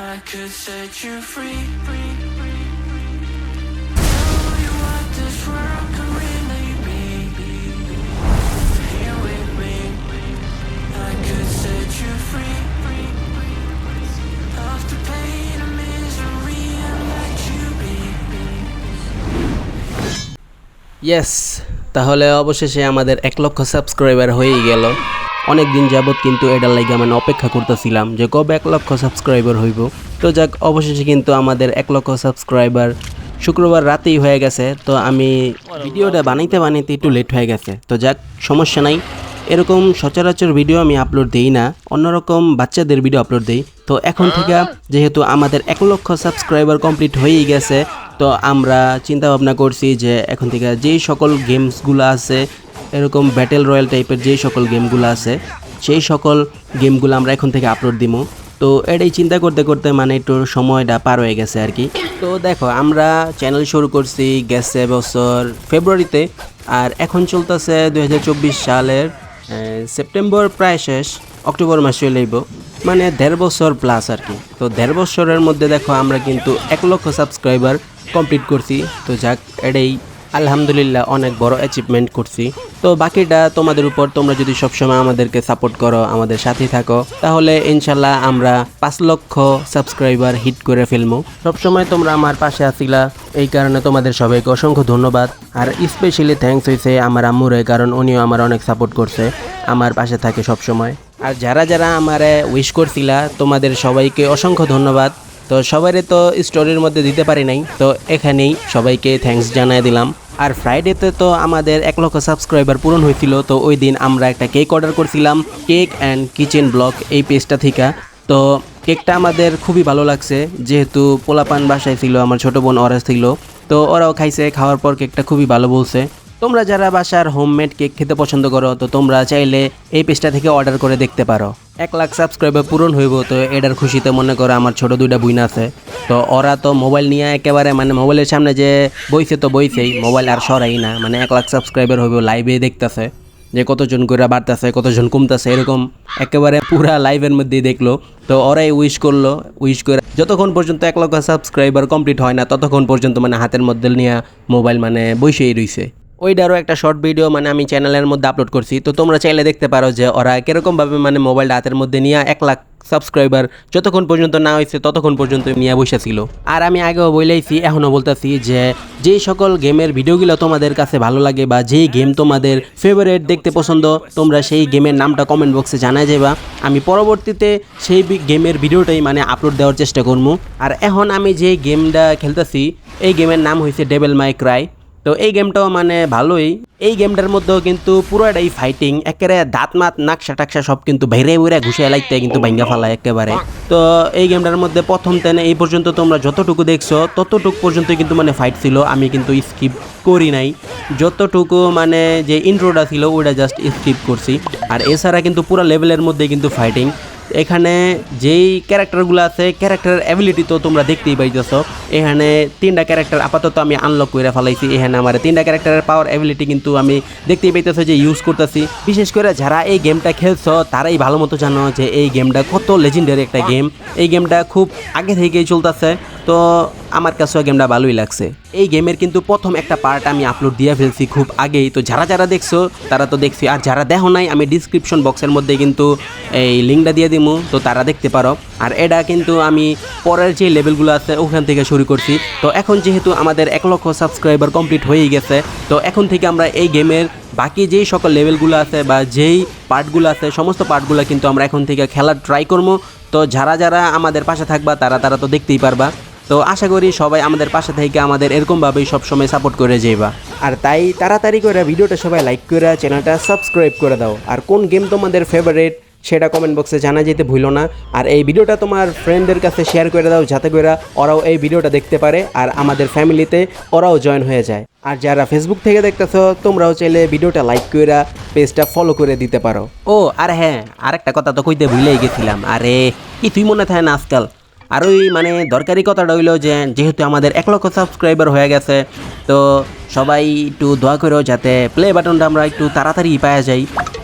I could set you free. Tell you what this world could really be. Here with me, I could set you free. Off the pain and misery and let you be. Yes তাহলে অবশেষে আমাদের এক লক্ষ subscriber হয়েই গেল অনেক দিন যাবৎ কিন্তু এটার লাগে মানে অপেক্ষা করতেছিলাম যে কবে এক লক্ষ সাবস্ক্রাইবার হইব। তো যাক, অবশেষে কিন্তু আমাদের এক লক্ষ সাবস্ক্রাইবার শুক্রবার রাতেই হয়ে গেছে। তো আমি ভিডিওটা বানাইতে বানাইতে একটু লেট হয়ে গেছে। তো যাক, সমস্যা নাই। এরকম সচরাচর ভিডিও আমি আপলোড দিই না। অন্যরকম বাচ্চাদের ভিডিও আপলোড দিই। তো এখন থেকে যেহেতু আমাদের এক লক্ষ সাবস্ক্রাইবার কমপ্লিট হয়েই গেছে, তো আমরা চিন্তা ভাবনা করছি যে এখন থেকে যেই সকল গেমসগুলো আছে এরকম ব্যাটেল রয়্যাল টাইপের যেই সকল গেমগুলো আছে, সেই সকল গেমগুলো আমরা এখন থেকে আপলোড দিব তো এটাই চিন্তা করতে করতে মানে একটু সময়টা পার হয়ে গেছে আর কি। তো দেখো, আমরা চ্যানেল শুরু করছি গেছে বছর ফেব্রুয়ারিতে আর এখন চলতেছে দু হাজার চব্বিশ সালের সেপ্টেম্বর প্রায় শেষ অক্টোবর মাসে লইব মানে দেড় বছর প্লাস আর কি। তো দেড় বছরের মধ্যে দেখো আমরা কিন্তু এক লক্ষ সাবস্ক্রাইবার কমপ্লিট করছি। তো যাক, এটাই আলহামদুলিল্লাহ, অনেক বড় অ্যাচিভমেন্ট করছি। তো বাকিটা তোমাদের উপর তোমরা যদি সবসময় আমাদেরকে সাপোর্ট করো, আমাদের সাথে থাকো, তাহলে ইনশাল্লাহ আমরা পাঁচ লক্ষ সাবস্ক্রাইবার হিট করে ফেলব। সবসময় তোমরা আমার পাশে আসিলা এই কারণে তোমাদের সবাইকে অসংখ্য ধন্যবাদ। আর স্পেশালি থ্যাঙ্কস হয়েছে আমার আম্মুরে, কারণ উনিও আমার অনেক সাপোর্ট করছে, আমার পাশে থাকে সবসময়। আর যারা যারা আমারে উইশ করছিলা, তোমাদের সবাইকে অসংখ্য ধন্যবাদ। তো সবারই তো স্টোরির মধ্যে দিতে পারি নাই। তো এখানেই সবাইকে থ্যাঙ্কস জানাই দিলাম। আর ফ্রাইডেতে তো আমাদের এক লক্ষ সাবস্ক্রাইবার পূরণ হয়েছিল। তো ওই দিন আমরা একটা কেক অর্ডার করছিলাম। কেক অ্যান্ড কিচেন ব্লক এই পেজটা থেকে। তো কেকটা আমাদের খুবই ভালো লাগছে। যেহেতু পোলাপান বাসায় ছিল, আমার ছোটো বোন ওরা ছিল। তো ওরাও খাইছে, খাওয়ার পর কেকটা খুবই ভালো বলছে। তোমরা যারা বাসার হোমমেড কেক খেতে পছন্দ করো, তো তোমরা চাইলে এই পেজটা থেকে অর্ডার করে দেখতে পারো। এক লাখ সাবস্ক্রাইবার পূরণ হইব, তো এটার খুশিতে মনে করো আমার ছোট দুইটা বুইন আছে। তো ওরা তো মোবাইল নিয়ে একেবারে মানে মোবাইলের সামনে যে বইছে তো বইছেই মোবাইল আর সরাই না। মানে এক লাখ সাবস্ক্রাইবার হইব লাইভে দেখতেছে, যে কতজন করে বাড়তেছে, কতজন কমতেছে, এরকম একেবারে পুরা লাইভের মধ্যেই দেখল। তো ওরাই উইশ করল উইশ করে যতক্ষণ পর্যন্ত এক লক্ষ সাবস্ক্রাইবার কমপ্লিট হয় না, ততক্ষণ পর্যন্ত মানে হাতের মধ্যে নিয়ে মোবাইল মানে বসেই রইছে। ওইটারও একটা শর্ট ভিডিও মানে আমি চ্যানেলের মধ্যে আপলোড করছি। তো তোমরা চাইলে দেখতে পারো যে ওরা কীরকমভাবে মানে মোবাইলটা হাতের মধ্যে নিয়ে এক লাখ সাবস্ক্রাইবার যতক্ষণ পর্যন্ত না হয়েছে, ততক্ষণ পর্যন্ত নিয়ে বসেছিল আর আমি আগেও বলেইছি, এখনও বলতেছি যে যেই সকল গেমের ভিডিওগুলো তোমাদের কাছে ভালো লাগে বা যেই গেম তোমাদের ফেভারিট দেখতে পছন্দ, তোমরা সেই গেমের নামটা কমেন্ট বক্সে জানাই যাবা আমি পরবর্তীতে সেই গেমের ভিডিওটাই মানে আপলোড দেওয়ার চেষ্টা করব আর এখন আমি যে গেমটা খেলতেছি, এই গেমের নাম হয়েছে ডেবেল মাই ক্রাই তো এই গেমটাও মানে ভালোই। এই গেমটার মধ্যেও কিন্তু পুরোটাই ফাইটিং একেবারে দাঁত মাত নাকশা টাকশা সব কিন্তু বাইরে বাইরে ঘুষে লাগতে কিন্তু ভাঙ্গা ফালায় একেবারে। তো এই গেমটার মধ্যে প্রথম তেনে এই পর্যন্ত তোমরা যতটুকু দেখছ, ততটুকু পর্যন্ত কিন্তু মানে ফাইট ছিল, আমি কিন্তু স্কিপ করি নাই। যতটুকু মানে যে ইন্ট্রোটা ছিল ওটা জাস্ট স্কিপ করছি। আর এছাড়া কিন্তু পুরো লেভেলের মধ্যে কিন্তু ফাইটিং এখানে যেই ক্যারেক্টারগুলো আছে ক্যারেক্টারের অ্যাবিলিটি তো তোমরা দেখতেই পাইতেছ। এখানে তিনটা ক্যারেক্টার আপাতত আমি আনলক করে ফেলাইছি। এখানে আমার তিনটা ক্যারেক্টারের পাওয়ার অ্যাবিলিটি কিন্তু আমি দেখতেই পাইতেছো যে ইউজ করতেছি। বিশেষ করে যারা এই গেমটা খেলছো, তারাই ভালো মতো জানো যে এই গেমটা কত লেজেন্ডারি একটা গেম এই গেমটা খুব আগে থেকেই চলতেছে। তো আমার কাছেও গেমটা ভালোই লাগছে। এই গেমের কিন্তু প্রথম একটা পার্ট আমি আপলোড দিয়ে ফেলছি খুব আগেই। তো যারা যারা দেখছ, তারা তো দেখছি। আর যারা দেখো নাই, আমি ডিসক্রিপশন বক্সের মধ্যে কিন্তু এই লিঙ্কটা দিয়ে দিমু তো তারা দেখতে পারো। আর এটা কিন্তু আমি পরের যে লেভেলগুলো আছে, ওখান থেকে শুরু করছি। তো এখন যেহেতু আমাদের এক লক্ষ সাবস্ক্রাইবার কমপ্লিট হয়েই গেছে, তো এখন থেকে আমরা এই গেমের বাকি যেই সকল লেভেলগুলো আছে বা যেই পার্টগুলো আছে, সমস্ত পার্টগুলো কিন্তু আমরা এখন থেকে খেলার ট্রাই করব। তো যারা যারা আমাদের পাশে থাকবা, তারা তারা তো দেখতেই পারবা। তো আশা করি সবাই আমাদের পাশে থেকে আমাদের এরকমভাবেই সবসময় সাপোর্ট করে যাইবা। আর তাই তাড়াতাড়ি করে ভিডিওটা সবাই লাইক করে চ্যানেলটা সাবস্ক্রাইব করে দাও। আর কোন গেম তোমাদের ফেভারিট সেটা কমেন্ট বক্সে জানা যেতে ভুলো না। আর এই ভিডিওটা তোমার ফ্রেন্ডদের কাছে শেয়ার করে দাও, যাতে করে ওরাও এই ভিডিওটা দেখতে পারে আর আমাদের ফ্যামিলিতে ওরাও জয়েন হয়ে যায়। আর যারা ফেসবুক থেকে দেখতেছো, তোমরাও চাইলে ভিডিওটা লাইক করে পেজটা ফলো করে দিতে পারো। ও, আর হ্যাঁ আরেকটা কথা তো কইতে ভুলেই গেছিলাম। আরে, কি তুই মনে থাকে না আজকাল? আর ওই মানে দরকারি কথাটা হইল যে, যেহেতু আমাদের এক লক্ষ সাবস্ক্রাইবার হয়ে গেছে, তো সবাই একটু দোয়া করো যাতে প্লে বাটনটা আমরা একটু তাড়াতাড়ি পাওয়া যাই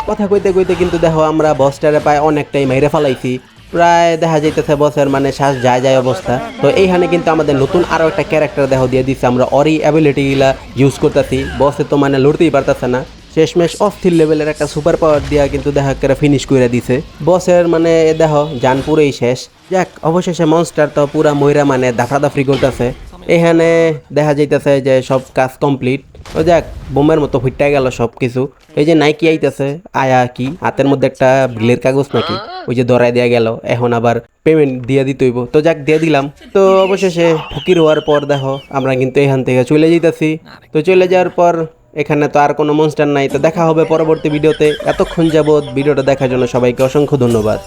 কথা কইতে কইতে কিন্তু দেখো আমরা বসটারে পায় অনেকটাই মাইরে ফেলাইছি। প্রায় দেখা যাইতেছে বসের মানে শ্বাস যায় যায় অবস্থা। তো এইখানে কিন্তু আমাদের নতুন আরও একটা ক্যারেক্টার দেখা দিয়ে দিচ্ছে আমরা অরি অ্যাবিলিটিগুলা ইউজ করতেছি। বসে তো মানে লড়তেই পারতেছে না। শেষমেশ অস্থির লেভেলের একটা সুপার পাওয়ার দিয়া কিন্তু দেখা করে ফিনিশ করে দিছে। বসের মানে দেহ যান পুরোই শেষ। যাক, অবশেষে মনস্টার তো পুরা ময়রা মানে দাফাদাফরি করতেছে। এখানে দেখা যাইতেছে যে সব কাজ কমপ্লিট ও যাক বোমের মতো ফুটটা গেল সব কিছু এই যে নাইকি আইতেছে, আয়া কি, হাতের মধ্যে একটা বিলের কাগজ নাকি? ওই যে ধরাই দেয়া গেল, এখন আবার পেমেন্ট দিয়ে দিতে হইব। তো যাক, দিয়ে দিলাম। তো অবশেষে ফকির হওয়ার পর দেখো, আমরা কিন্তু এখান থেকে চলে যেতেছি তো চলে যাওয়ার পর এখানে তো আর কোনো মনস্টার নাই। তো দেখা হবে পরবর্তী ভিডিওতে। এতক্ষণ যাবৎ ভিডিওটা দেখার জন্য সবাইকে অসংখ্য ধন্যবাদ।